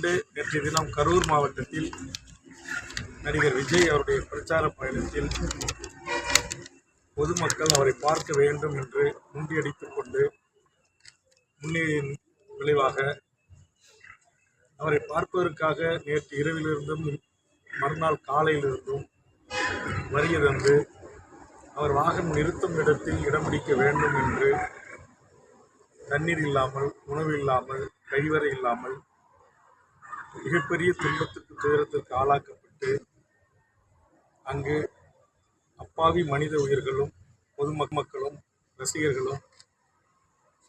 நேற்றைய தினம் கரூர் மாவட்டத்தில் நடிகர் விஜய் அவருடைய பிரச்சார பயணத்தில் பொதுமக்கள் அவரை பார்க்க வேண்டும் என்று முண்டியடித்துக் கொண்டு முன்னேறியின் விளைவாக அவரை பார்ப்பதற்காக நேற்று இரவிலிருந்தும் மறுநாள் காலையிலிருந்தும் வருகை அவர் வாகனம் நிறுத்தும் இடத்தில் இடம் பிடிக்க வேண்டும் என்று தண்ணீர் இல்லாமல் உணவு இல்லாமல் கழிவறை இல்லாமல் மிகப்பெரிய துன்பத்துக்கு துயரத்திற்கு ஆளாக்கப்பட்டு அங்கு அப்பாவி மனித உயிர்களும் பொதுமக்களும் ரசிகர்களும்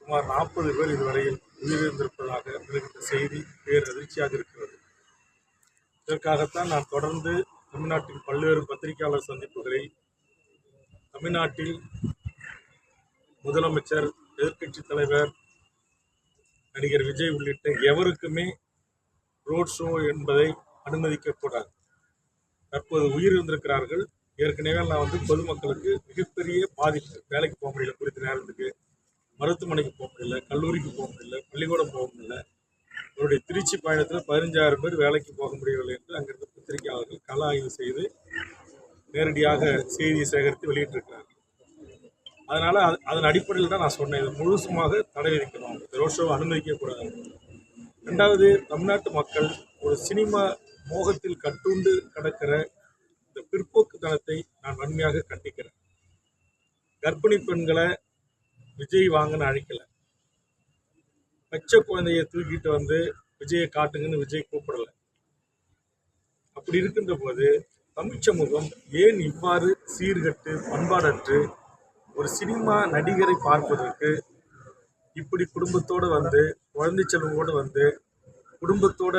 சுமார் நாற்பது பேர் இதுவரையில் உயிரிழந்திருப்பதாக இருக்கின்ற செய்தி பேர் அதிர்ச்சியாக இருக்கிறது. இதற்காகத்தான் நான் தொடர்ந்து தமிழ்நாட்டின் பல்வேறு பத்திரிகையாளர் சந்திப்புகளில் தமிழ்நாட்டில் முதலமைச்சர் எதிர்க்கட்சி தலைவர் நடிகர் விஜய் உள்ளிட்ட எவருக்குமே ரோட் ஷோ என்பதை அனுமதிக்கக்கூடாது தற்போது உயிரிழந்திருக்கிறார்கள் ஏற்கனவே நான் வந்து பொதுமக்களுக்கு மிகப்பெரிய பாதிப்பு. வேலைக்கு போக முடியல குறித்த நேரத்துக்கு. மருத்துவமனைக்கு போக முடியல கல்லூரிக்கு போக முடியல பள்ளிக்கூடம் போக முடியல. அவருடைய திருச்சி பயணத்தில் பதினஞ்சாயிரம் பேர் வேலைக்கு போக முடியவில்லை என்று அங்கிருந்து பத்திரிகையாளர்கள் கள ஆய்வு செய்து நேரடியாக செய்தியை சேகரித்து வெளியிட்டிருக்கிறார்கள். அதனால் அது- அதன் அடிப்படையில் தான் நான் சொன்னேன். இது முழுசுமாக தடை விதிக்கணும். இந்த ரோட் ஷோவை அனுமதிக்கக்கூடாது. ரெண்டாவது தமிழ்நாட்டு மக்கள் ஒரு சினிமா மோகத்தில் கட்டுண்டு கிடக்கிற இந்த பிற்போக்குத்தனத்தை நான் வன்மையாக கண்டிக்கிறேன். கர்ப்பிணி பெண்களை விஜய் வாங்கன்னு அழைக்கல. பச்சை குழந்தைய தூக்கிட்டு வந்து விஜயை காட்டுங்கன்னு விஜய் கூப்பிடலை. அப்படி இருக்கின்ற போது தமிழ் சமூகம் ஏன் இவ்வாறு சீர்கட்டு பண்பாடற்று ஒரு சினிமா நடிகரை பார்ப்பதற்கு இப்படி குடும்பத்தோடு வந்து குழந்தை செல்வங்களோடு வந்து குடும்பத்தோட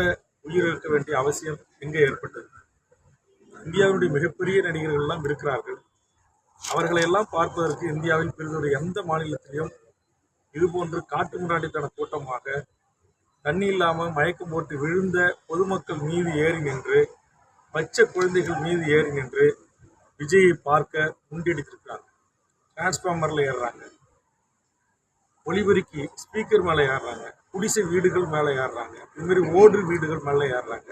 உயிர் இருக்க வேண்டிய அவசியம் எங்கே ஏற்பட்டது? இந்தியாவினுடைய மிகப்பெரிய நடிகர்கள் எல்லாம் இருக்கிறார்கள். அவர்களை எல்லாம் பார்ப்பதற்கு இந்தியாவில் பிறகு எந்த மாநிலத்திலையும் இதுபோன்று காட்டு முன்னாடித்தன கூட்டமாக தண்ணி இல்லாமல் மயக்கம் போட்டு விழுந்த பொதுமக்கள் மீது ஏறி நின்று பச்சை குழந்தைகள் மீது ஏறி நின்று விஜயை பார்க்க முண்டியடித்திருக்கிறாங்க டிரான்ஸ்ஃபார்மரில் ஏறுறாங்க. ஒளிபெருக்கி ஸ்பீக்கர் மேலே ஏறுறாங்க. குடிசை வீடுகள் மேலே ஏறுறாங்க. இதுமாரி ஓடு வீடுகள் மேலே ஏறுறாங்க.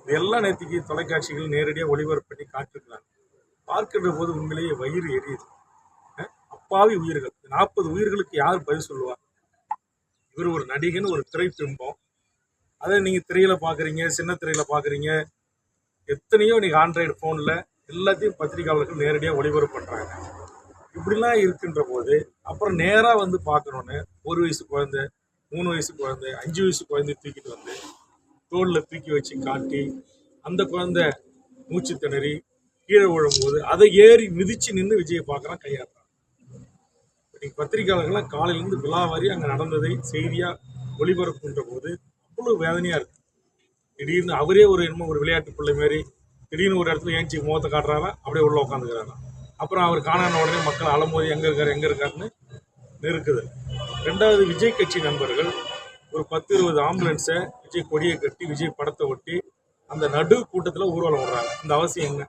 இது எல்லாம் நேற்றுக்கு தொலைக்காட்சிகள் நேரடியாக ஒளிபரப்பு பண்ணி காட்டிருக்கிறாங்க பார்க்கின்ற போது உண்மையிலேயே வயிறு எரியுது. அப்பாவி உயிர்கள். நாற்பது உயிர்களுக்கு யார் பதில் சொல்லுவார் இவர் ஒரு நடிகன் ஒரு திரைப்பிம்பம். அதை நீங்கள் திரையில் பார்க்குறீங்க சின்ன திரையில் பார்க்குறீங்க எத்தனையோ நீங்கள் ஆண்ட்ராய்டு ஃபோனில் எல்லாத்தையும் பத்திரிகையாளர்கள் நேரடியாக ஒளிபரப்பு பண்ணுறாங்க இப்படிலாம் இருக்கின்ற போது அப்புறம் நேராக வந்து பார்க்கணுன்னு ஒரு வயசு குழந்தை மூணு வயசு குழந்தை அஞ்சு வயசு குழந்தை தூக்கிட்டு வந்து தோளில் தூக்கி வச்சு காட்டி அந்த குழந்தை மூச்சு திணறி கீழே விழும்போது அதை ஏறி மிதிச்சு நின்று விஜயை பார்க்குறான் கையாடுறான். இன்னைக்கு பத்திரிகையாளர்கள்லாம் காலையிலேருந்து விழா வாரி அங்கே நடந்ததை செய்தியாக ஒளிபரப்புன்ற போது அவ்வளோ வேதனையாக இருக்கு. திடீர்னு அவரே ஒரு என்னமோ ஒரு விளையாட்டு பிள்ளை மாதிரி திடீர்னு ஒரு இடத்துல ஏஞ்சி முகத்தை காட்டுறாரா அப்படியே உள்ள உட்காந்துக்கிறாராம் அப்புறம் அவர் காணான உடனே மக்கள் அலம்போது எங்கே இருக்கார் எங்கே இருக்காருன்னு நெருக்குது ரெண்டாவது விஜய் கட்சி நண்பர்கள் ஒரு பத்து இருபது ஆம்புலன்ஸை விஜய் கொடியை கட்டி விஜய் படத்தை ஒட்டி அந்த நடு கூட்டத்தில் ஊர்வலம் விடுறாங்க. இந்த அவசியம் என்ன?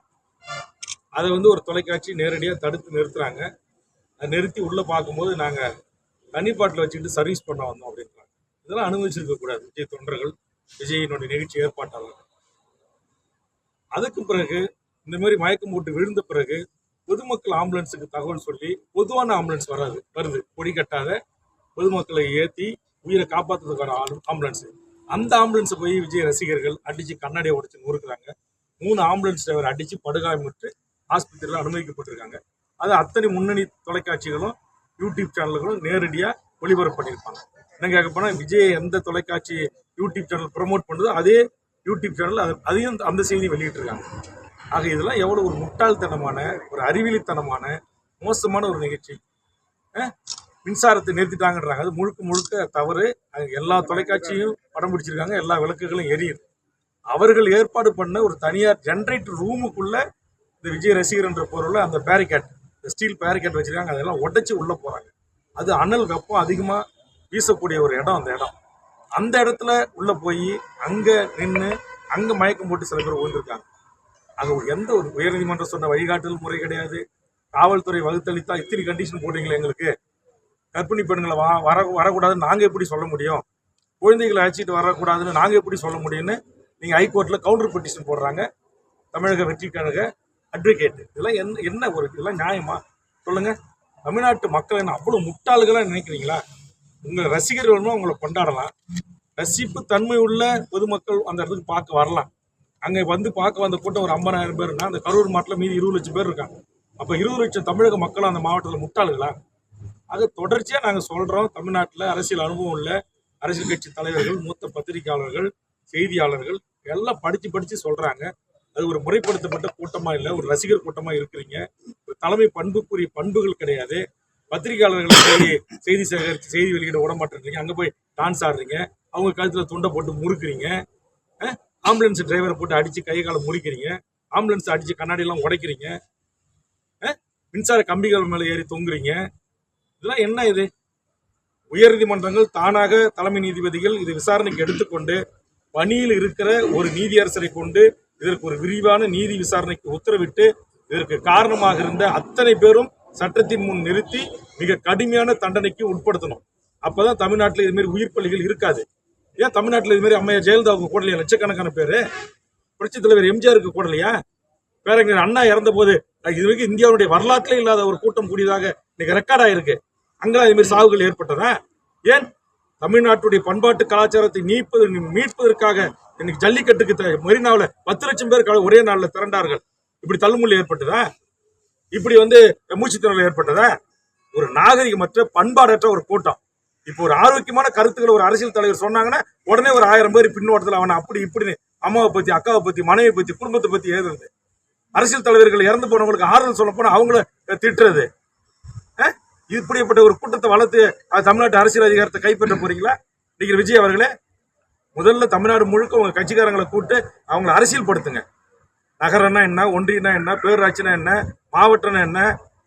அதை வந்து ஒரு தொலைக்காட்சி நேரடியாக தடுத்து நிறுத்துறாங்க. அதை நிறுத்தி உள்ளே பார்க்கும்போது நாங்கள் தண்ணிப்பாட்டில் வச்சுக்கிட்டு சர்வீஸ் பண்ண வந்தோம் அப்படின்றாங்க. இதெல்லாம் அனுமதிச்சிருக்க கூடாது. விஜய் தொண்டர்கள் விஜயினுடைய நிகழ்ச்சி ஏற்பாட்டாளர்கள். அதுக்கு பிறகு இந்த மாதிரி மயக்கம் போட்டு விழுந்த பிறகு பொதுமக்கள் ஆம்புலன்ஸுக்கு தகவல் சொல்லி பொதுவான ஆம்புலன்ஸ் வராது வருது. கொடி கட்டாத பொதுமக்களை ஏற்றி உயிரை காப்பாற்றுறதுக்கான ஆளு- ஆம்புலன்ஸு. அந்த ஆம்புலன்ஸை போய் விஜய் ரசிகர்கள் அடித்து கண்ணாடியை உடச்சு நொறுக்குறாங்க. மூணு ஆம்புலன்ஸ் டிரைவர் அடித்து படுகாயமிட்டு ஆஸ்பத்திரியில் அனுமதிக்கப்பட்டிருக்காங்க. அது அத்தனை முன்னணி தொலைக்காட்சிகளும் யூடியூப் சேனல்களும் நேரடியாக ஒளிபரப்பு பண்ணியிருப்பாங்க. என்ன கேட்க போனால் விஜய் எந்த தொலைக்காட்சி யூடியூப் சேனல் ப்ரமோட் பண்ணுதோ அதே யூடியூப் சேனல் அது அதையும் அந்த செய்தி வெளியிட்டிருக்காங்க. ஆக இதெல்லாம் எவ்வளோ ஒரு முட்டாள்தனமான ஒரு அறிவிலித்தனமான மோசமான ஒரு நிகழ்ச்சி. மின்சாரத்தை நிறுத்திட்டாங்கன்றாங்க. அது முழுக்க முழுக்க தவறு. அது எல்லா தொலைக்காட்சியும் படம் பிடிச்சிருக்காங்க. எல்லா விளக்குகளும் எரியுது. அவர்கள் ஏற்பாடு பண்ண ஒரு தனியார் ஜென்ரேட்டர் ரூமுக்குள்ள இந்த விஜய் ரசிகர் என்ற பொருளில் அந்த பேரிகேட் இந்த ஸ்டீல் பேரிகேட் வச்சிருக்காங்க. அதெல்லாம் உடைச்சு உள்ள போறாங்க. அது அனல் வெப்பம் அதிகமாக வீசக்கூடிய ஒரு இடம் அந்த இடம். அந்த இடத்துல உள்ள போய் அங்க நின்று அங்க மயக்கம் போட்டு சில பேர் விழுந்திருக்காங்க அங்கே எந்த ஒரு உயர்நீதிமன்றம் சொன்ன வழிகாட்டுதல் முறை கிடையாது. காவல்துறை வகுத்தளித்தா இத்தனை கண்டிஷன் போடுறீங்களே எங்களுக்கு. கர்ப்பிணி பெண்களை வா வர வரக்கூடாதுன்னு நாங்கள் எப்படி சொல்ல முடியும்? குழந்தைகளை அழைச்சிட்டு வரக்கூடாதுன்னு நாங்கள் எப்படி சொல்ல முடியும்னு நீங்கள் ஹைகோர்ட்டில் கவுண்டர் பெட்டிஷன் போடுறாங்க. தமிழக வெற்றி கழக அட்வொகேட்டு இதெல்லாம் என்ன என்ன ஒரு இதெல்லாம் நியாயமா? சொல்லுங்கள் தமிழ்நாட்டு மக்கள் என்ன அவ்வளோ முட்டாள்களாக நினைக்கிறீங்களா? உங்கள் ரசிகர்கள் வேணுமா உங்களை கொண்டாடலாம். ரசிப்பு தன்மை உள்ள பொதுமக்கள் அந்த இடத்துக்கு பார்க்க வரலாம். அங்கே வந்து பார்க்க வந்த கூட்டம் ஒரு ஐம்பதாயிரம் பேருன்னா அந்த கரூர் மாவட்டத்தில் மீதி இருபது லட்சம் பேர் இருக்காங்க. அப்போ இருபது லட்சம் தமிழக மக்கள் அந்த மாவட்டத்தில் முட்டாளுகளா? அது தொடர்ச்சியாக நாங்கள் சொல்கிறோம் தமிழ்நாட்டில் அரசியல் அனுபவம் உள்ள அரசியல் கட்சி தலைவர்கள் மூத்த பத்திரிகையாளர்கள் செய்தியாளர்கள் எல்லாம் படித்து படித்து சொல்கிறாங்க அது ஒரு முறைப்படுத்தப்பட்ட கூட்டமாக இல்லை ஒரு ரசிகர் கூட்டமாக இருக்கிறீங்க. ஒரு தலைமை பண்புக்குரிய பண்புகள் கிடையாது. பத்திரிகையாளர்களை போய் செய்தி சேகரித்து செய்தி வெளியிட விட மாட்டேன்றீங்க அங்கே போய் டான்ஸ் ஆடுறீங்க. அவங்க கழுத்தில் துண்டை போட்டு முறுக்குறீங்க. ஆம்புலன்ஸ் டிரைவரை போட்டு அடித்து கை காலை முறிக்கிறீங்க ஆம்புலன்ஸ் அடித்து கண்ணாடியெல்லாம் உடைக்கிறீங்க. மின்சார கம்பிகள் மேலே ஏறி தொங்குறீங்க. இதெல்லாம் என்ன இது? உயர்நீதிமன்றங்கள் தானாக தலைமை நீதிபதிகள் இது விசாரணைக்கு எடுத்துக்கொண்டு பணியில் இருக்கிற ஒரு நீதியரசரை கொண்டு இதற்கு ஒரு விரிவான நீதி விசாரணைக்கு உத்தரவிட்டு இதற்கு காரணமாக இருந்த அத்தனை பேரும் சட்டத்தின் முன் நிறுத்தி மிக கடுமையான தண்டனைக்கு உட்படுத்தணும். அப்பதான் தமிழ்நாட்டில் இதுமாரி உயிர் பள்ளிகள் இருக்காது. ஏன் தமிழ்நாட்டில் இது மாதிரி அம்மையார் ஜெயலலிதாவுக்கு கூடலையா லட்சக்கணக்கான பேர். புரட்சி தலைவர் எம்ஜிஆருக்கு கூடலையா பேரறிஞர் அண்ணா இறந்த போது இது வரைக்கும் இந்தியாவுடைய வரலாற்றிலே இல்லாத ஒரு கூட்டம் கூடியதாக இன்னைக்கு ரெக்கார்ட் ஆயிருக்கு. அங்கெல்லாம் இதுமாரி சாவுகள் ஏற்பட்டதா? ஏன் தமிழ்நாட்டுடைய பண்பாட்டு கலாச்சாரத்தை நீப்பது மீட்பதற்காக இன்னைக்கு ஜல்லிக்கட்டுக்கு மெரினாவில் பத்து லட்சம் பேர் ஒரே நாளில் திரண்டார்கள். இப்படி தள்ளுமுள்ள ஏற்பட்டதா? இப்படி வந்து மூச்சுத்திணறல் ஏற்பட்டதா? ஒரு நாகரிகமற்ற பண்பாடற்ற ஒரு கூட்டம். இப்போ ஒரு ஆரோக்கியமான கருத்துக்களை ஒரு அரசியல் தலைவர் சொன்னாங்கன்னா உடனே ஒரு ஆயிரம் பேர் பின்னோட்டத்தில் அவனை அப்படி இப்படின்னு அம்மாவை பத்தி அக்காவை பத்தி மனைவியை பத்தி குடும்பத்தை பத்தி எழுதுறது அரசியல் தலைவர்கள் இறந்து போனவங்களுக்கு ஆறுதல் சொல்ல போனா அவங்கள திட்டுறது. இப்படிப்பட்ட ஒரு கூட்டத்தை வளர்த்து அது தமிழ்நாட்டு அரசியல் அதிகாரத்தை கைப்பற்ற போறீங்களா? இன்னைக்கு விஜய் அவர்களே முதல்ல தமிழ்நாடு முழுக்க உங்க கட்சிக்காரங்களை கூப்பிட்டு அவங்கள அரசியல் படுத்துங்க நகரம்னா என்ன ஒன்றியனா என்ன பேரூராட்சினா என்ன மாவட்டம்னா என்ன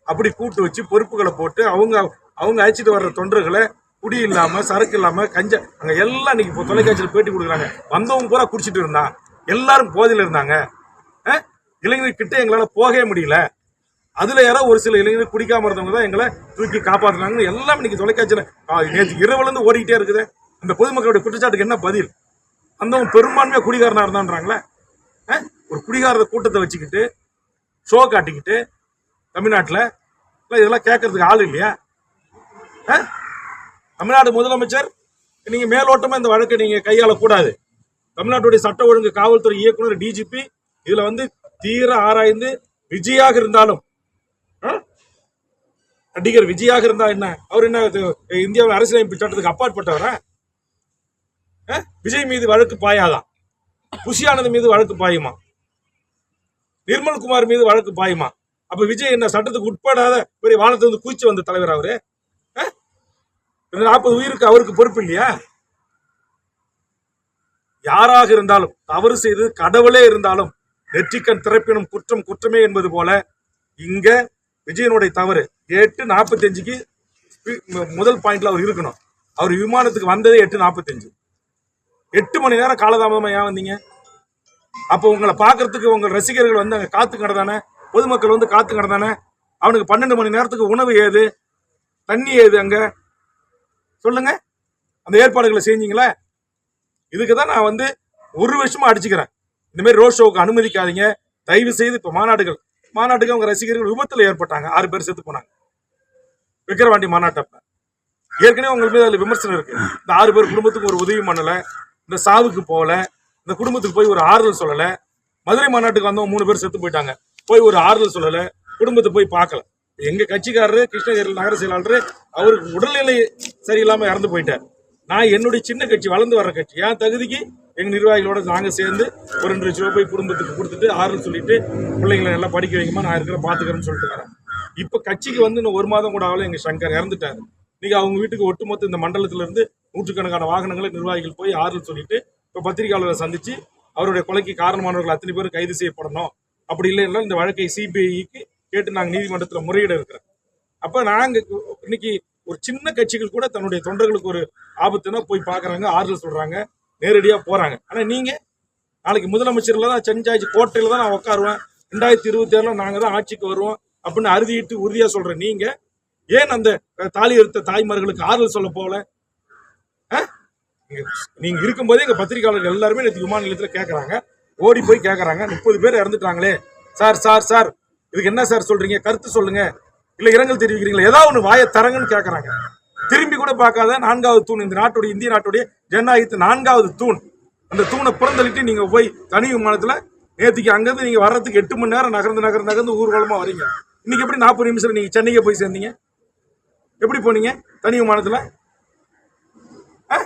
அப்படி கூட்டு வச்சு பொறுப்புகளை போட்டு அவங்க அவங்க அழைச்சிட்டு வர்ற தொண்டர்களை குடி இல்லாம சரக்கு இல்லாம கஞ்ச அங்க எல்லாம் இன்னைக்கு இப்போ தொலைக்காட்சியில் பேட்டி கொடுக்குறாங்க. வந்தவங்க பூரா குடிச்சிட்டு இருந்தான் எல்லாரும் போதையில் இருந்தாங்க. அஹ்? இளைஞர் கிட்ட எங்களால போகவே முடியல. அதுல யாரோ ஒரு சில இளைஞர்கள் குடிக்காம இருந்தவங்க தான் எங்களை தூக்கி காப்பாத்துனாங்க எல்லாம் இன்னைக்கு தொலைக்காட்சியில் நேற்று இரவுலேருந்து ஓடிக்கிட்டே இருக்குது. அந்த பொதுமக்களுடைய குற்றச்சாட்டுக்கு என்ன பதில்? அந்தவன் பெரும்பான்மையா குடிகாரனா இருந்தான்றாங்களே? ஒரு குடிகார கூட்டத்தை வச்சுக்கிட்டு ஷோ காட்டிக்கிட்டு தமிழ்நாட்டில் இதெல்லாம் கேட்கறதுக்கு ஆள் இல்லையா? தமிழ்நாடு முதலமைச்சர் நீங்க மேலோட்டமா இந்த வழக்கை நீங்க கையாளக்கூடாது. தமிழ்நாட்டுடைய சட்ட ஒழுங்கு காவல்துறை இயக்குனர் டிஜிபி இதுல வந்து தீர ஆராய்ந்து விஜயாக இருந்தாலும் நடிகர் விஜயாக இருந்தா என்ன? அவர் என்ன இது, இந்தியாவின் அரசியலமைப்பு சட்டத்துக்கு அப்பாற்பட்டவரா? விஜய் மீது வழக்கு பாயாதான் புஷியானது மீது வழக்கு பாயுமா? நிர்மல்குமார் மீது வழக்கு பாயுமா? அப்ப விஜய் என்ன சட்டத்துக்கு உட்படாத பெரிய வானத்துல இருந்து குதிச்சு வந்த தலைவர் அவரு? இந்த நாற்பது உயிருக்கு அவருக்கு பொறுப்பு இல்லையா? யாராக இருந்தாலும் தவறு செய்து கடவுளே இருந்தாலும் நெற்றிக்கண் திறப்பினும் குற்றம் குற்றமே என்பது போல இங்க விஜயனுடைய தவறு. எட்டு நாற்பத்தஞ்சுக்கு முதல் பாயிண்ட்ல அவர் இருக்கணும். அவர் விமானத்துக்கு வந்ததே எட்டு நாற்பத்தஞ்சு. எட்டு மணி நேரம் காலதாமதமா ஏன் வந்தீங்க? அப்போ உங்களை பார்க்கறதுக்கு உங்கள் ரசிகர்கள் வந்து அங்கே காத்து கிடந்தானே? பொதுமக்கள் வந்து காத்து கிடந்தானே? அவனுக்கு பன்னெண்டு மணி நேரத்துக்கு உணவு ஏது? தண்ணி ஏது அங்க? சொல்லுங்க. அந்த ஏற்பாடுகளை செஞ்சீங்களா? இதுக்கு தான் நான் வந்து ஒரு வருஷமா அடிச்சுக்கிறேன். இந்த மாதிரி ரோட் ஷோவுக்கு அனுமதிக்காதீங்க. தயவு செய்து இப்போ மாநாடுகள் மாநாட்டுக்கு அவங்க ரசிகர்கள் விபத்தில் ஏற்பட்டாங்க. ஆறு பேர் செத்து போனாங்க. விக்கிரவாண்டி மாநாட்டப்ப ஏற்கனவே உங்கள் மீது அதில் விமர்சனம் இருக்கு. இந்த ஆறு பேர் குடும்பத்துக்கு ஒரு உதவி பண்ணல. இந்த சாவுக்கு போகல. இந்த குடும்பத்துக்கு போய் ஒரு ஆறுதல் சொல்லல. மதுரை மாநாட்டுக்கு வந்தவங்க மூணு பேர் செத்து போயிட்டாங்க. போய் ஒரு ஆறுதல் சொல்லல. குடும்பத்தை போய் பார்க்கல. எங்க கட்சிக்காரரு கிருஷ்ணகிரி நகர செயலாளர் அவருக்கு உடல்நிலை சரியில்லாம இறந்து போயிட்டார். நான் என்னுடைய சின்ன கட்சி வளர்ந்து வர்ற கட்சி. என் தகுதிக்கு எங்க நிர்வாகிகளோட நாங்க சேர்ந்து ஒரு ரெண்டு லட்ச ரூபாய் போய் குடும்பத்துக்கு கொடுத்துட்டு ஆறுதல் சொல்லிட்டு பிள்ளைங்களை நல்லா படிக்க வைக்குமா நான் இருக்கிற பாத்துக்கிறேன்னு சொல்லிட்டு வரேன். இப்ப கட்சிக்கு வந்து இன்னும் ஒரு மாதம் கூட ஆகல எங்க சங்கர் இறந்துட்டாரு. இன்னைக்கு அவங்க வீட்டுக்கு ஒட்டுமொத்த இந்த மண்டலத்துல இருந்து நூற்றுக்கணக்கான வாகனங்களை நிர்வாகிகள் போய் ஆறுதல் சொல்லிட்டு இப்ப பத்திரிகையாளரை சந்திச்சு அவருடைய கொலைக்கு காரணமானவர்கள் அத்தனை பேரும் கைது செய்யப்படணும். அப்படி இல்லைன்னா இந்த வழக்கை சிபிஐக்கு கேட்டு நாங்கள் நீதிமன்றத்தில் முறையிட இருக்கிறோம். அப்போ நாங்கள் இன்னைக்கு ஒரு சின்ன கட்சிகள் கூட தன்னுடைய தொண்டர்களுக்கு ஒரு ஆபத்துனா போய் பார்க்குறாங்க ஆறுதல் சொல்கிறாங்க நேரடியாக போகிறாங்க ஆனால் நீங்கள் நாளைக்கு முதலமைச்சரில் தான் செஞ்சாச்சு கோட்டையில் தான் நான் உட்காருவேன் ரெண்டாயிரத்தி இருபத்தி ஏழில் நாங்கள் தான் ஆட்சிக்கு வருவோம் அப்படின்னு அறுதியிட்டு உறுதியாக சொல்கிறேன் நீங்கள் ஏன் அந்த தாலி எடுத்த தாய்மார்களுக்கு ஆறுதல் சொல்ல போகல? நீங்கள் இருக்கும்போதே எங்கள் பத்திரிகையாளர்கள் எல்லாருமே நேற்று விமான நிலையத்தில் கேட்குறாங்க ஓடி போய் கேட்குறாங்க முப்பது பேர் இறந்துட்டாங்களே. சார் சார் சார் இதுக்கு என்ன சார் சொல்றீங்க? கருத்து சொல்லுங்க. இல்ல இரங்கல் தெரிவிக்கிறீங்களா? ஏதாவது ஒன்று வாயை தரங்கன்னு கேட்குறாங்க திரும்பி கூட பார்க்காத நான்காவது தூண். இந்த நாட்டுடைய இந்திய நாட்டுடைய ஜனநாயகத்து நான்காவது தூண். அந்த தூணை புறந்தள்ளிட்டு நீங்க போய் தனி விமானத்துல நேற்றுக்கு அங்கிருந்து நீங்க வர்றதுக்கு எட்டு மணி நேரம் நகர்ந்து நகர்ந்து நகர்ந்து ஊர்வலமா வரீங்க. இன்னைக்கு எப்படி நாற்பது நிமிஷம் நீங்க சென்னைக்கு போய் சேர்ந்தீங்க? எப்படி போனீங்க தனி விமானத்துல? ஆ?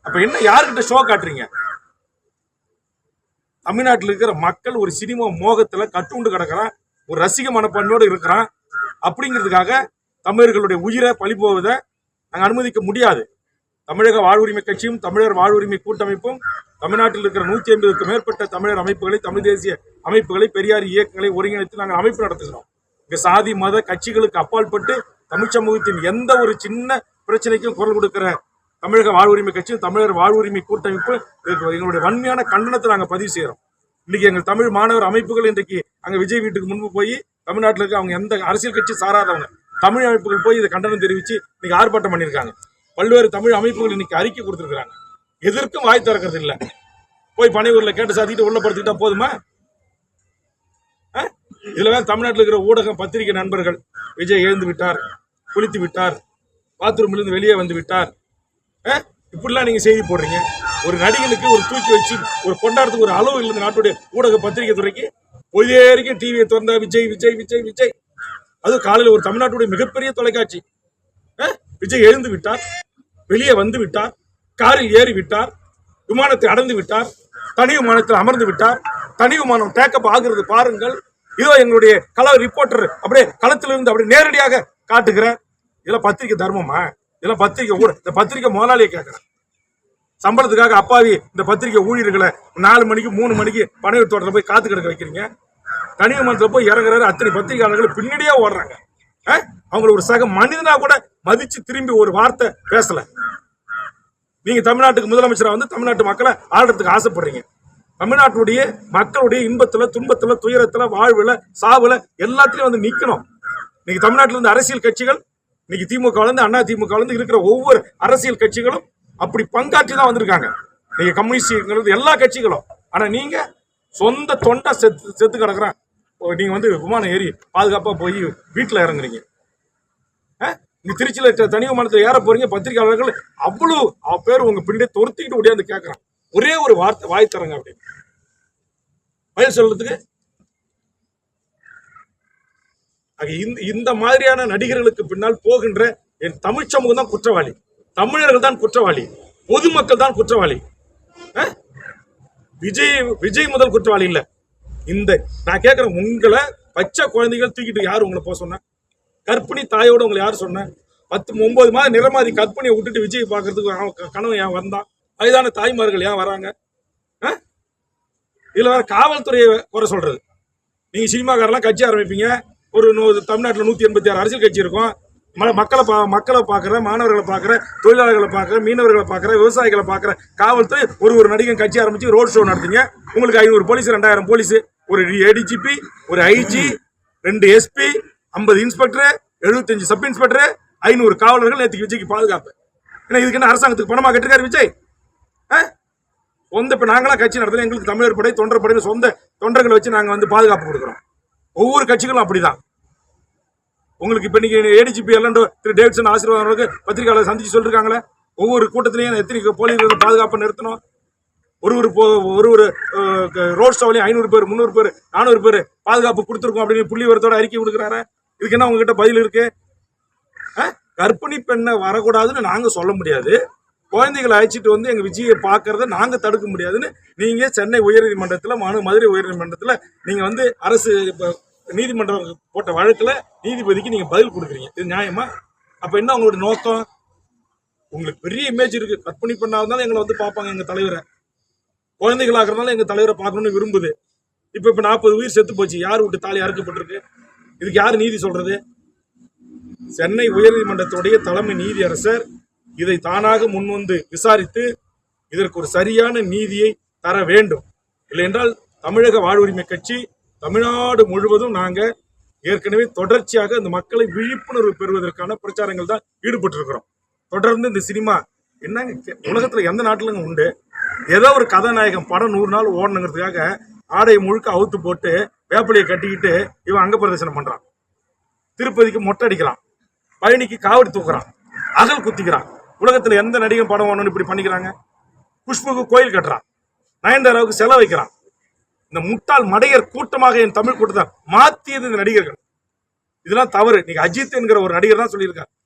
அப்ப என்ன யாருக்கிட்ட ஷோ காட்டுறீங்க? தமிழ்நாட்டில் இருக்கிற மக்கள் ஒரு சினிமா மோகத்துல கட்டுண்டு கிடக்கிறான். ஒரு ரசிக மனப்பான்மையோடு இருக்கிறான். அப்படிங்கிறதுக்காக தமிழர்களுடைய உயிரை பழி போவதை நாங்கள் அனுமதிக்க முடியாது. தமிழக வாழ்வுரிமை கட்சியும் தமிழர் வாழ்வுரிமை கூட்டமைப்பும் தமிழ்நாட்டில் இருக்கிற நூற்றி ஐம்பதுக்கு மேற்பட்ட தமிழர் அமைப்புகளை தமிழ் தேசிய அமைப்புகளை பெரியார் இயக்கங்களை ஒருங்கிணைத்து நாங்கள் அமைப்பு நடத்துகிறோம். இங்கே சாதி மத கட்சிகளுக்கு அப்பாற்பட்டு தமிழ் சமூகத்தின் எந்த ஒரு சின்ன பிரச்சனைக்கும் குரல் கொடுக்கிற தமிழக வாழ்வுரிமை கட்சியும் தமிழர் வாழ்வுரிமை கூட்டமைப்பு எங்களுடைய வன்மையான கண்டனத்தை நாங்கள் பதிவு செய்கிறோம். இன்னைக்கு எங்கள் தமிழ் மாணவர் அமைப்புகள் இன்றைக்கு அங்கே விஜய் வீட்டுக்கு முன்பு போய் தமிழ்நாட்டில் இருக்க அவங்க எந்த அரசியல் கட்சி சாராதவங்க தமிழ் அமைப்புகள் போய் இதை கண்டனம் தெரிவித்து இன்னைக்கு ஆர்ப்பாட்டம் பண்ணியிருக்காங்க. பல்வேறு தமிழ் அமைப்புகள் இன்னைக்கு அறிக்கை கொடுத்துருக்குறாங்க. எதற்கும் வாய் திறக்கிறது இல்லை. போய் பனையூரில் கேட்டு சாத்திட்டு உள்ள படுத்துக்கிட்டா போதுமா? ஆ? வேறு தமிழ்நாட்டில் இருக்கிற ஊடகம் பத்திரிகை நண்பர்கள் விஜய் எழுந்து விட்டார் குளித்து விட்டார் பாத்ரூம்லேருந்து வெளியே வந்து விட்டார். ஆ? இப்படிலாம் நீங்கள் செய்தி போடுறீங்க. ஒரு நடிகனுக்கு ஒரு தூக்கி வச்சு ஒரு கொண்டாடத்துக்கு ஒரு அளவு இல்லை இந்த நாட்டுடைய ஊடக பத்திரிகை துறைக்கு பொழுதே வரைக்கும் டிவியை திறந்தா விஜய் விஜய் விஜய் விஜய். அது காலையில் ஒரு தமிழ்நாட்டுடைய மிகப்பெரிய தொலைக்காட்சி. ஆ? விஜய் எழுந்து விட்டார். வெளியே வந்து விட்டார். காரில் ஏறி விட்டார். விமானத்தை அடைந்து விட்டார். தனி விமானத்தில் அமர்ந்து விட்டார். தனி விமானம் டேக்கப் ஆகுறது பாருங்கள். இதோ எங்களுடைய கள ரிப்போர்ட்டர் அப்படியே களத்திலிருந்து அப்படியே நேரடியாக காட்டுகிறார் இதெல்லாம் பத்திரிக்கை தர்மமா? இதெல்லாம் பத்திரிக்கை ஊட இந்த பத்திரிக்கை முதலாளியை கேட்குறேன் சம்பளத்துக்காக அப்பாவி இந்த பத்திரிக்கை ஊழியர்களை நாலு மணிக்கு மூணு மணிக்கு பனையூர் தோட்டத்தில் போய் காத்து கிடக்க வைக்கிறீங்க. தனி மன்றத்தில் போய் இறங்குறாரு அத்தனை பத்திரிகையாளர்கள் பின்னாடியே ஓடுறாங்க. ஆ? அவங்கள ஒரு சக மனிதனா கூட மதிச்சு திரும்பி ஒரு வார்த்தை பேசல. நீங்க தமிழ்நாட்டுக்கு முதலமைச்சரா வந்து தமிழ்நாட்டு மக்களை ஆடுறதுக்கு ஆசைப்படுறீங்க. தமிழ்நாட்டுடைய மக்களுடைய இன்பத்துல துன்பத்துல துயரத்துல வாழ்வுல சாவுல எல்லாத்துலயும் வந்து நிக்கணும். நீங்க தமிழ்நாட்டில் இருந்து அரசியல் கட்சிகள் இன்னைக்கு திமுக இருந்து அண்ணா திமுகலேருந்து இருக்கிற ஒவ்வொரு அரசியல் கட்சிகளும் அப்படி பங்காற்றி தான் வந்திருக்காங்க. நீங்க கம்யூனிஸ்ட் எல்லா கட்சிகளும். ஆனா நீங்க சொந்த தொண்டை செத்து செத்து கிடக்குறான். ஓ, நீங்க வந்து விமானம் ஏறி பாதுகாப்பா போய் வீட்டுல இறங்குறீங்க. ஆ? நீங்க திருச்சியில தனி விமானத்துல ஏற போறீங்க பத்திரிகையாளர்கள் அவ்வளவு அவ பேர் உங்க பின்னாடி துரத்திக்கிட்டு ஓடியாந்து கேட்கறான் ஒரே ஒரு வார்த்தை வாய் தரங்க அப்படின்னு. பதில் சொல்றதுக்கு ஆக இந்த இந்த மாதிரியான நடிகர்களுக்கு பின்னால் போகின்ற என் தமிழ் சமூகம் தான் குற்றவாளி. தமிழர்கள் தான் குற்றவாளி. பொதுமக்கள் தான் குற்றவாளி. ஆ? விஜய் விஜய் முதல் குற்றவாளி இல்ல. இந்த நான் கேட்கிறேன் உங்களை பச்சை குழந்தைகள் தூக்கிட்டு யார் உங்களை போக சொன்னேன் கற்பிணி தாயோட உங்களை யார் சொன்ன? பத்து ஒன்பது மாதம் நிறமாதி கற்பிணியை விட்டுட்டு விஜய் பார்க்கறதுக்கு அவன் கனவு ஏன் வந்தான் வயதான தாய்மார்கள் ஏன் வராங்க? ஆ? இதுல வேற காவல்துறையை குறை சொல்றது. நீங்க சினிமாக்காரெல்லாம் கட்சி ஆரம்பிப்பீங்க. ஒரு நூ- தமிழ்நாட்டில் நூற்றி எண்பத்தி ஆறு அரசியல் கட்சி இருக்கும். ம- மக்களை பா மக்களை பார்க்குற மாணவர்களை பார்க்குற தொழிலாளர்களை பார்க்குற மீனவர்களை பார்க்குற விவசாயிகளை பார்க்குற காவல்துறை ஒரு ஒரு நடிகன் கட்சி ஆரம்பித்து ரோட் ஷோ நடத்துங்க. உங்களுக்கு ஐநூறு போலீஸ் ரெண்டாயிரம் போலீஸ் ஒரு ஏடிஜிபி ஒரு ஐஜி ரெண்டு எஸ்பி ஐம்பது இன்ஸ்பெக்டர் எழுபத்தஞ்சு சப் இன்ஸ்பெக்டர் ஐநூறு காவலர்கள் நேற்றுக்கு விஜய்க்கு பாதுகாப்பு. ஏன்னா இதுக்கு என்ன அரசாங்கத்துக்கு பணமாக கட்டிருக்காரு விஜய்? ஆ? சொந்த இப்போ நாங்களாம் கட்சி நடத்துறோம் எங்களுக்கு தமிழர் படை தொண்டர் படையில் சொந்த தொண்டர்களை வச்சு நாங்கள் வந்து பாதுகாப்பு கொடுக்குறோம். ஒவ்வொரு கட்சிகளும் அப்படிதான். உங்களுக்கு இப்போ இன்னைக்கு ஏடிஜிபி எல்லாம் திரு டேவிட்சன் ஆசீர்வாதம் அவர்களுக்கு பத்திரிகையாளர் சந்திச்சு சொல்லிருக்காங்களே? ஒவ்வொரு கூட்டத்திலையும் எத்தனை போலீஸ் பாதுகாப்பு நிறுத்தணும்? ஒரு ஒரு ஒரு ஒரு ரோட் ஷோலையும் ஐநூறு பேர் முந்நூறு பேர் நானூறு பேர் பாதுகாப்பு கொடுத்துருக்கோம் அப்படின்னு புள்ளி வரத்தோட அறிக்கை கொடுக்குறாரு? இதுக்கு என்ன உங்ககிட்ட பதில் இருக்கு? ஆ? கர்ப்பிணி பெண்ணை வரக்கூடாதுன்னு நாங்கள் சொல்ல முடியாது. குழந்தைகளை அழைச்சிட்டு வந்து எங்கள் விஜயை பார்க்கறத நாங்கள் தடுக்க முடியாதுன்னு நீங்கள் சென்னை உயர்நீதிமன்றத்தில் மனு மதுரை உயர்நீதிமன்றத்தில் நீங்கள் வந்து அரசு இப்போ நீதிமன்றம் போட்ட வழக்கில் நீதிபதிக்கு நீங்கள் பதில் கொடுக்குறீங்க. இது நியாயமா? அப்போ என்ன அவங்களோட நோக்கம்? உங்களுக்கு பெரிய இமேஜ் இருக்கு. கற்பனை பண்ணாதனால எங்களை வந்து பார்ப்பாங்க எங்கள் தலைவரை. குழந்தைகளாகிறதுனால எங்கள் தலைவரை பார்க்கணும்னு விரும்புது. இப்போ இப்போ நாற்பது உயிர் செத்து போச்சு. யார் விட்டு தாலி அறுக்கப்பட்டிருக்கு? இதுக்கு யார் நீதி சொல்கிறது சென்னை உயர்நீதிமன்றத்துடைய தலைமை நீதியரசர் இதை தானாக முன்வந்து விசாரித்து இதற்கு ஒரு சரியான நீதியை தர வேண்டும். இல்லை என்றால் தமிழக வாழ்வுரிமை கட்சி தமிழ்நாடு முழுவதும் நாங்கள் ஏற்கனவே தொடர்ச்சியாக இந்த மக்களை விழிப்புணர்வு பெறுவதற்கான பிரச்சாரங்கள் தான் ஈடுபட்டு இருக்கிறோம் தொடர்ந்து இந்த சினிமா என்னங்க கே- எந்த நாட்டிலங்க உண்டு? ஏதோ ஒரு கதாநாயகம் படம் நூறு நாள் ஓடணுங்கிறதுக்காக ஆடையை முழுக்க அவுத்து போட்டு வேப்பிலையை கட்டிக்கிட்டு இவன் அங்க பிரதர்சனம் பண்றான். திருப்பதிக்கு மொட்டை அடிக்கிறான். பழனிக்கு காவடி தூக்குறான். அகல் குத்திக்கிறான். உலகத்தில் எந்த நடிகன் படம் வேணும்னு இப்படி பண்ணிக்கிறாங்க? குஷ்புக்கு கோயில் கட்டுறான். நயன்தாராவுக்கு செலவு வைக்கிறான் இந்த முட்டாள் மடையர் கூட்டமாக என் தமிழ் கூட்டத்தை மாத்தியது இந்த நடிகர்கள். இதெல்லாம் தவறு. நீங்க அஜித் என்கிற ஒரு நடிகர் தான் சொல்லியிருக்காரு.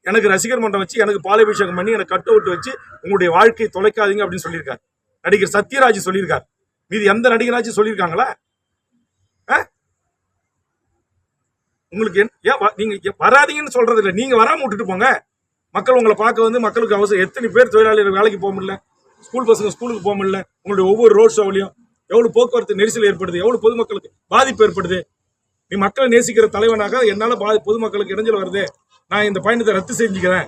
எனக்கு ரசிகர் மன்றம் வச்சு எனக்கு பாலாபிஷேகம் பண்ணி எனக்கு கட் அவுட் வச்சு உங்களுடைய வாழ்க்கையை தொலைக்காதீங்க அப்படின்னு சொல்லியிருக்காரு. நடிகர் சத்யராஜ் சொல்லியிருக்காரு. மீது எந்த நடிகராச்சும் சொல்லியிருக்காங்களா? ஆ? உங்களுக்கு என்ன- ஏன் வ- நீங்க வராதீங்கன்னு சொல்றது இல்லை. நீங்க வராம விட்டுட்டு போங்க. மக்கள் உங்களை பார்க்க வந்து மக்களுக்கு அவசரம் எத்தனை பேர் தொழிலாளர்கள் வேலைக்கு போக முடியல? ஸ்கூல் பசங்க ஸ்கூலுக்கு போக முடியல. உங்களுடைய ஒவ்வொரு ரோட் ஷோவிலையும் எவ்வளவு போக்குவரத்து நெரிசல் ஏற்படுது எவ்வளவு பொதுமக்களுக்கு பாதிப்பு ஏற்படுது? நீ மக்களை நேசிக்கிற தலைவனாக என்னால பாதி பொதுமக்களுக்கு இடைஞ்சல் வருது. நான் இந்த பயணத்தை ரத்து செஞ்சுக்கிறேன்.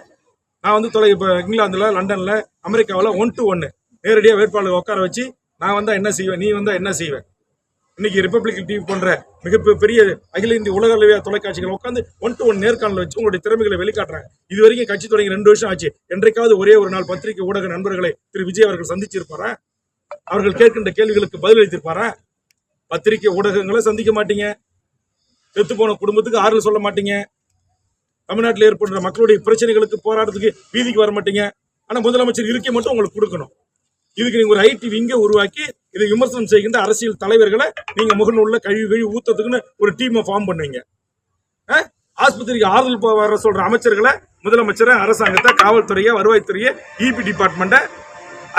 நான் வந்து தொலை இப்போ இங்கிலாந்துல லண்டன்ல அமெரிக்காவில் ஒன் டு ஒன்று நேரடியாக வேட்பாளர் உட்கார வச்சு நான் வந்தால் என்ன செய்வேன்? நீ வந்தால் என்ன செய்வேன்? இன்னைக்கு ரிப்பப்ளிக் டிவி போன்ற மிக பெரிய அகில இந்திய உலக அளவிய தொலைக்காட்சிகள் உட்காந்து ஒன் டு ஒன் நேர்காணல் வச்சு உங்களுடைய திறமைகளை வெளிக்காட்டுறாங்க. இது வரைக்கும் கட்சி தொடங்கி ரெண்டு வருஷம் ஆச்சு. என்றைக்காவது ஒரே ஒரு நாள் பத்திரிகை ஊடக நண்பர்களை திரு. விஜய் அவர்கள் சந்திச்சிருப்பாரா? அவர்கள் கேட்கின்ற கேள்விகளுக்கு பதிலளித்திருப்பாரா பத்திரிகை ஊடகங்களை சந்திக்க மாட்டீங்க. செத்து போன குடும்பத்துக்கு ஆறுதல் சொல்ல மாட்டீங்க. தமிழ்நாட்டில் ஏற்படுற மக்களுடைய பிரச்சனைகளுக்கு போராட்டத்துக்கு வீதிக்கு வர மாட்டீங்க. ஆனா முதலமைச்சர் இருக்கை மட்டும் உங்களுக்கு கொடுக்கணும். இதுக்கு நீங்க ஒரு ஐடி விங்க உருவாக்கி இதை விமர்சனம் செய்கின்ற அரசியல் தலைவர்களை நீங்க முகநூலில் கழுவி கழுவி ஊத்துறதுக்குன்னு ஒரு டீமை ஃபார்ம் பண்ணுவீங்க. ஆஸ்பத்திரிக்கு ஆறுதல் வர சொல்ற அமைச்சர்களை முதலமைச்சரை அரசாங்கத்தை காவல்துறையை வருவாய்த்துறையை இபி டிபார்ட்மெண்ட்டை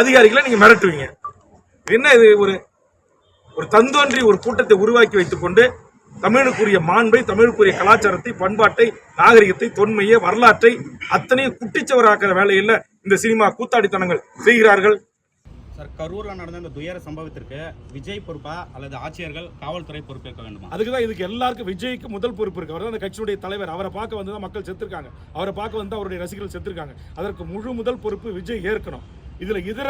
அதிகாரிகளை நீங்க மிரட்டுவீங்க. என்ன இது ஒரு ஒரு தந்தோன்றி ஒரு கூட்டத்தை உருவாக்கி வைத்துக்கொண்டு தமிழுக்குரிய மாண்பை தமிழுக்குரிய கலாச்சாரத்தை பண்பாட்டை நாகரிகத்தை தொன்மையை வரலாற்றை அத்தனையும் குட்டிச்சவராக்கிற வேலையில் இந்த சினிமா கூத்தாடித்தனங்கள் செய்கிறார்கள். சார் கரூரில் நடந்த இந்த துயர சம்பவத்திற்கு விஜய் பொறுப்பா அல்லது ஆட்சியர்கள் காவல்துறை பொறுப்பேற்க வேண்டுமா? அதுக்கு தான் இதுக்கு எல்லாருக்கும் விஜய்க்கு முதல் பொறுப்பு இருக்கு. அவர் தான் அந்த கட்சியுடைய தலைவர். அவரை பார்க்க வந்து தான் மக்கள் செத்துருக்காங்க. அவரை பார்க்க வந்து அவருடைய ரசிகர்கள் செத்துருக்காங்க. அதற்கு முழு முதல் பொறுப்பு விஜய் ஏற்கணும். இதுல இதர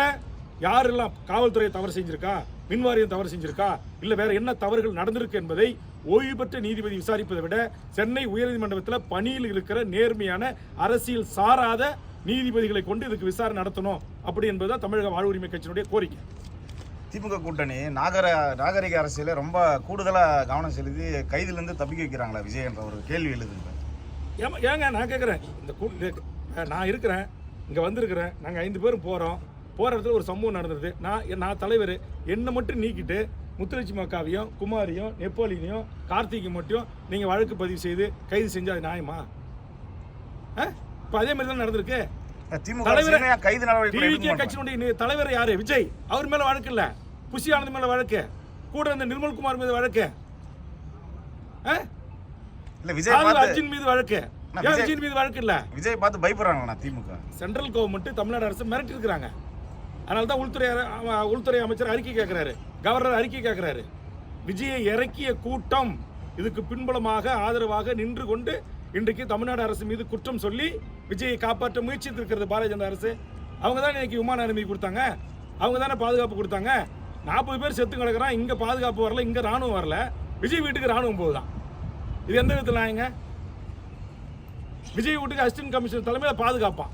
யாரெல்லாம் காவல்துறை தவறு செஞ்சிருக்கா? மின்வாரியம் தவறு செஞ்சிருக்கா? இல்ல வேற என்ன தவறுகள் நடந்திருக்கு என்பதை ஓய்வு பெற்ற நீதிபதி விசாரிப்பதை விட சென்னை உயர்நீதிமன்றத்தில் பணியில் இருக்கிற நேர்மையான அரசியல் சாராத நீதிபதிகளை கொண்டு இதுக்கு விசாரணை நடத்தணும் அப்படி என்பதுதான் தமிழக வாழ்வுரிமை கட்சியினுடைய கோரிக்கை. திமுக கூட்டணி நாகர நாகரிக அரசியல ரொம்ப கூடுதலா கவனம் செலுத்தி கைதிலிருந்து தப்பிக்க வைக்கிறாங்களா விஜய் என்ற ஒரு கேள்வி எழுதுங்க ஏமா ஏங்க நான் கேட்குறேன் இந்த கூ- நான் இருக்கிறேன் இங்கே வந்திருக்கிறேன் நாங்கள் ஐந்து பேரும் போகிறோம் போகிற இடத்துல ஒரு சம்பவம் நடந்தது. நான் நான் தலைவர் என்னை மட்டும் நீக்கிட்டு முத்துலட்சுமி அக்காவையும் குமாரியும் நெப்போலியனையும் கார்த்திகை மட்டும் நீங்கள் வழக்கு பதிவு செய்து கைது செஞ்சா அது நியாயமா? இப்போ அதே மாதிரி தான் நடந்திருக்கு. தலைவரே? கட்சியினுடைய யாரு? விஜய். அவர் மேல வழக்கு இல்ல. புஷி ஆனந்த் மேல வழக்கு. கூட இருந்த நிர்மல்குமார் மீது வழக்கு. அர்ஜுன் மீது வழக்கு. மீது வழக்கு இல்ல? விஜய் பார்த்து பயப்படுறாங்களா திமுக. சென்ட்ரல் கவர்மெண்ட் தமிழ்நாடு அரசு மிரட்டி இருக்கிறாங்க அதனால தான் உள்துறை உள்துறை அமைச்சர் அறிக்கை கேட்குறாரு கவர்னர் அறிக்கை கேட்குறாரு விஜயை இறக்கிய கூட்டம் இதுக்கு பின்புலமாக ஆதரவாக நின்று கொண்டு இன்றைக்கு தமிழ்நாடு அரசு மீது குற்றம் சொல்லி விஜயை காப்பாற்ற முயற்சித்திருக்கிறது பாரதிய ஜனதா அரசு. அவங்க தான் இன்னைக்கு விமான அனுமதி கொடுத்தாங்க. அவங்க தானே பாதுகாப்பு கொடுத்தாங்க. நாற்பது பேர் செத்து கிடக்குறான். இங்கே பாதுகாப்பு வரல இங்கே ராணுவம் வரல. விஜய் வீட்டுக்கு ராணுவம் போகுதான். இது எந்த விதத்தில் நாயங்க? விஜய் வீட்டுக்கு அசிஸ்டன்ட் கமிஷனர் தலைமையில் பாதுகாப்பான்.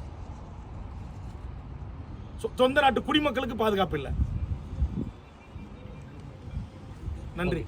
சொந்த நாட்டு குடிமக்களுக்கு பாதுகாப்பு இல்லை. நன்றி.